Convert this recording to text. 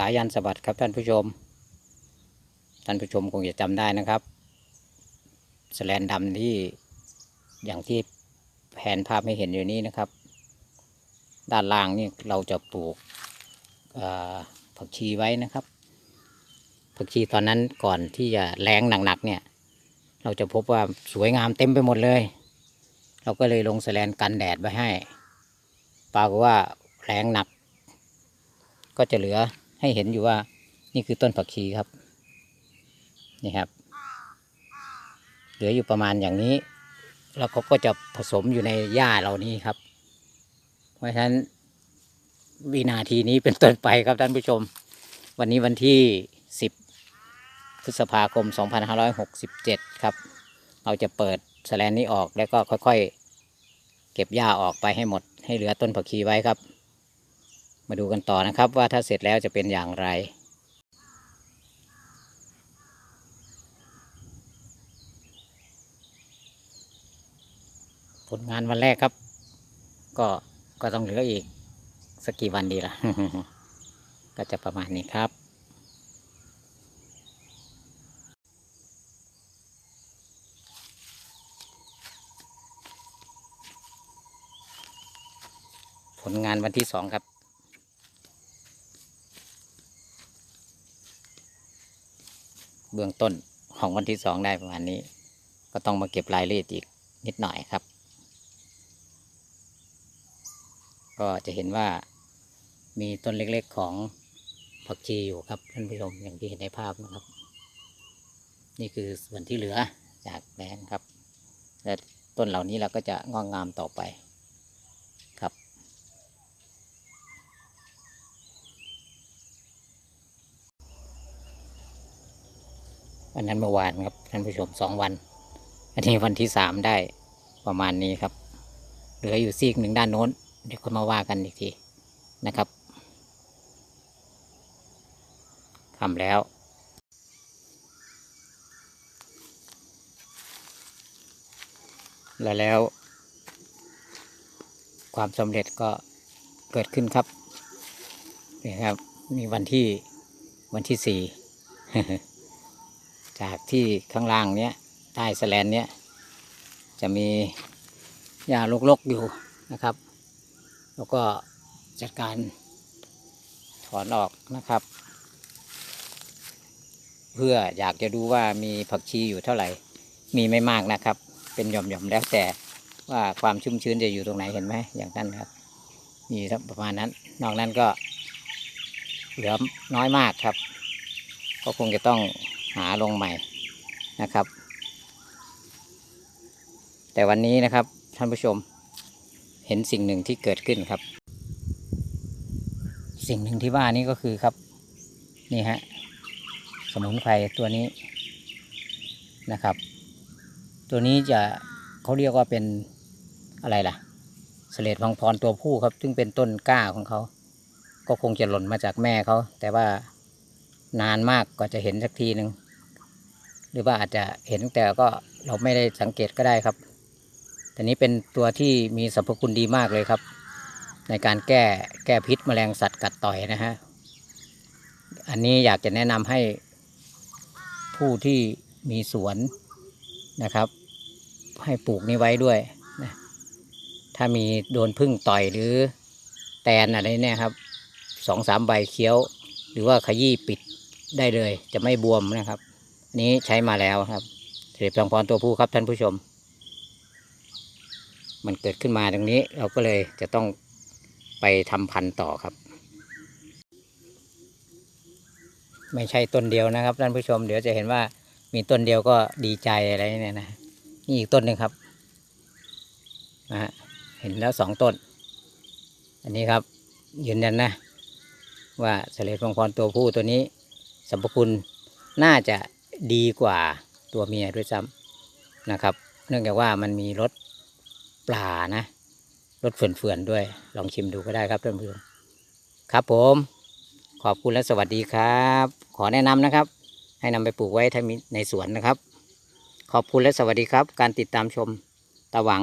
สายันสวัสดิ์ครับท่านผู้ชม ท่านผู้ชมคงจะจำได้นะครับสแลนดำที่อย่างที่แผนภาพให้เห็นอยู่นี้นะครับ ด้านล่างนี่เราจะปลูกผักชีไว้นะครับ ผักชีตอนนั้นก่อนที่จะแรงหนักๆเนี่ย เราจะพบว่าสวยงามเต็มไปหมดเลย เราก็เลยลงแสแลนกันแดดไว้ให้ ปรากฏว่าแรงหนักก็จะเหลือ ให้เห็นอยู่ว่านี่คือต้นผักชีครับนี่ครับ เหลืออยู่ประมาณอย่างนี้ แล้วเขาก็จะผสมอยู่ในหญ้าเหล่านี้ครับ เพราะฉะนั้นวินาทีนี้เป็นต้นไปครับท่านผู้ชม วันนี้วันที่ 10 พฤษภาคม 2567 ครับ เราจะเปิดแสแลนนี้ออกแล้วก็ค่อยๆ เก็บหญ้าออกไปให้หมดให้เหลือต้นผักชีไว้ครับ มาดูกันต่อนะครับว่าถ้าเสร็จแล้วจะเป็นอย่างไร ผลงานวันแรกครับ ก็ก็ต้องเหลืออีกสักกี่วันดีล่ะ ก็จะประมาณนี้ครับผลงานวันที่สองครับ เบื้องต้นของวันที่สองได้ประมาณนี้ ก็ต้องมาเก็บรายละเอียดอีกนิดหน่อยครับ ก็จะเห็นว่ามีต้นเล็กๆของผักชีอยู่ครับท่านผู้ชมอย่างที่เห็นในภาพนะครับ นี่คือส่วนที่เหลือจากแปลงครับและต้นเหล่านี้เราก็จะงอกงามต่อไปครับ วันนั้นเมื่อวานครับท่านผู้ชมสองวัน อันนี้วันที่สามได้ประมาณนี้ครับ เหลืออยู่ซีกหนึ่งด้านโน้น เดี๋ยวก็มาว่ากันอีกทีนะครับทำแล้วแล้วแล้ว ความสำเร็จก็เกิดขึ้นครับนี่ครับมีวันที่วันที่สี่ จากที่ข้างล่างเนี้ยใต้สแลนเนี้ยจะมีหญ้ารกๆอยู่นะครับ แล้วก็จัดการถอนออกนะครับ เพื่ออยากจะดูว่ามีผักชีอยู่เท่าไหร่ มีไม่มากนะครับ เป็นหย่อมๆแล้วแต่ว่าความชุ่มชื้นจะอยู่ตรงไหนเห็นไหมอย่างนั้นครับ มีประมาณนั้น นอกนั้นก็เหลือน้อยมากครับ ก็คงจะต้อง หาลงใหม่นะครับ แต่วันนี้นะครับท่านผู้ชมเห็นสิ่งหนึ่งที่เกิดขึ้นครับ สิ่งหนึ่งที่ว่านี้ก็คือครับ นี่ฮะสมุนไพรตัวนี้นะครับ ตัวนี้จะเขาเรียกว่าเป็นอะไรล่ะเสลดพังพรตัวผู้ครับ ซึ่งเป็นต้นกล้าของเขา ก็คงจะหล่นมาจากแม่เขา แต่ว่านานมากกว่าจะเห็นสักทีหนึ่ง หรือว่าอาจจะเห็นแต่ก็เราไม่ได้สังเกตก็ได้ครับแต่นี้เป็นตัวที่มีสรรพคุณดีมากเลยครับ ในการแก้แก้พิษแมลงสัตว์กัดต่อยนะฮะอันนี้อยากจะแนะนำให้ผู้ที่มีสวนนะครับ ให้ปลูกนี้ไว้ด้วยนะถ้ามีโดนพึ่งต่อยหรือแตนอะไรเนี่ยครับสองสามใบเคี้ยว หรือว่าขยี้ปิดได้เลย จะไม่บวมนะครับ นี้ใช้มาแล้วครับเสลดพังพรตัวผู้ครับท่านผู้ชม มันเกิดขึ้นมาตรงนี้เราก็เลยจะต้องไปทำพันธุ์ต่อครับ ไม่ใช่ต้นเดียวนะครับท่านผู้ชม เดี๋ยวจะเห็นว่ามีต้นเดียวก็ดีใจอะไรเนี่ยนะนี่อีกต้นหนึ่งครับนะฮะเห็นแล้วสองต้น อันนี้ครับยืนยันนะ ว่าเสลดพงพรตัวผู้ตัวนี้สรรพคุณน่าจะ ดีกว่าตัวเมียด้วยซ้ำนะครับ เนื่องจากว่ามันมีรสปลานะรสเฟื่อนๆด้วย ลองชิมดูก็ได้ครับท่านผู้ชมครับผม ขอบคุณและสวัสดีครับ ขอแนะนำนะครับ ให้นำไปปลูกไว้ถ้ามีในสวนนะครับ ขอบคุณและสวัสดีครับ การติดตามชมตะหวัง